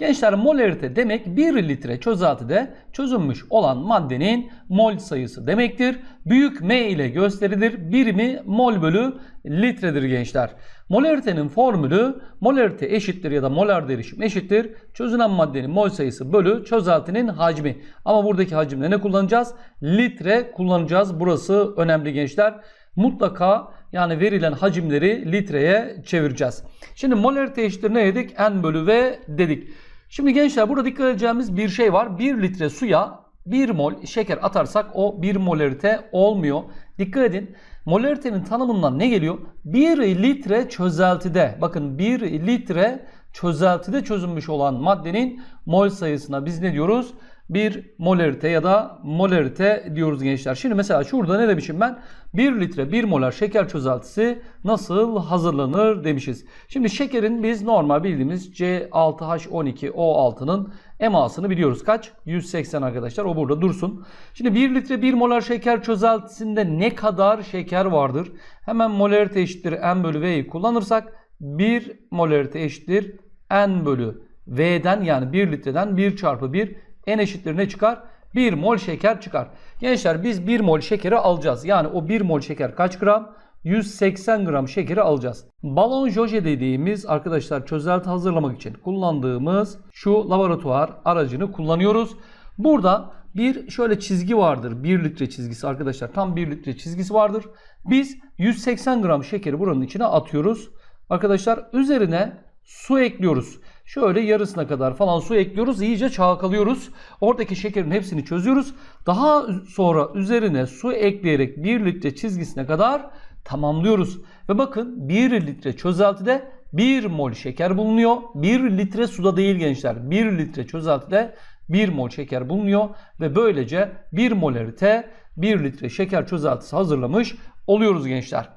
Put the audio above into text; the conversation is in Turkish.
Gençler molarite demek 1 litre çözeltide çözünmüş olan maddenin mol sayısı demektir. Büyük M ile gösterilir. Birimi mol bölü litredir gençler. Molaritenin formülü molarite eşittir ya da molar derişim eşittir. Çözünen maddenin mol sayısı bölü çözeltinin hacmi. Ama buradaki hacimde ne kullanacağız? Litre kullanacağız. Burası önemli gençler. Mutlaka yani verilen hacimleri litreye çevireceğiz. Şimdi molarite eşittir ne dedik? N bölü V dedik. Şimdi gençler burada dikkat edeceğimiz bir şey var. 1 litre suya 1 mol şeker atarsak o 1 molarite olmuyor. Dikkat edin. Molaritenin tanımından ne geliyor? 1 litre çözeltide bakın 1 litre çözeltide çözünmüş olan maddenin mol sayısına biz ne diyoruz? 1 molarite ya da molarite diyoruz gençler. Şimdi mesela şurada ne demişim ben? 1 litre 1 molar şeker çözeltisi nasıl hazırlanır demişiz. Şimdi şekerin biz normal bildiğimiz C6H12O6'nın emasını biliyoruz. Kaç? 180 arkadaşlar. O burada dursun. Şimdi 1 litre 1 molar şeker çözeltisinde ne kadar şeker vardır? Hemen molarite eşittir N bölü V'yi kullanırsak 1 molarite eşittir N bölü V'den yani 1 litreden 1 çarpı 1 N eşittir ne çıkar? 1 mol şeker çıkar. Gençler biz 1 mol şekeri alacağız. Yani o 1 mol şeker kaç gram? 180 gram şekeri alacağız. Balon joje dediğimiz arkadaşlar çözelti hazırlamak için kullandığımız şu laboratuvar aracını kullanıyoruz. Burada bir şöyle çizgi vardır. 1 litre çizgisi arkadaşlar. Tam 1 litre çizgisi vardır. Biz 180 gram şekeri buranın içine atıyoruz. Arkadaşlar üzerine su ekliyoruz. Şöyle yarısına kadar falan su ekliyoruz. İyice çalkalıyoruz. Oradaki şekerin hepsini çözüyoruz. Daha sonra üzerine su ekleyerek 1 litre çizgisine kadar tamamlıyoruz. Ve bakın 1 litre çözeltide 1 mol şeker bulunuyor. 1 litre suda değil gençler. 1 litre çözeltide 1 mol şeker bulunuyor. Ve böylece 1 molarite 1 litre şeker çözeltisi hazırlamış oluyoruz gençler.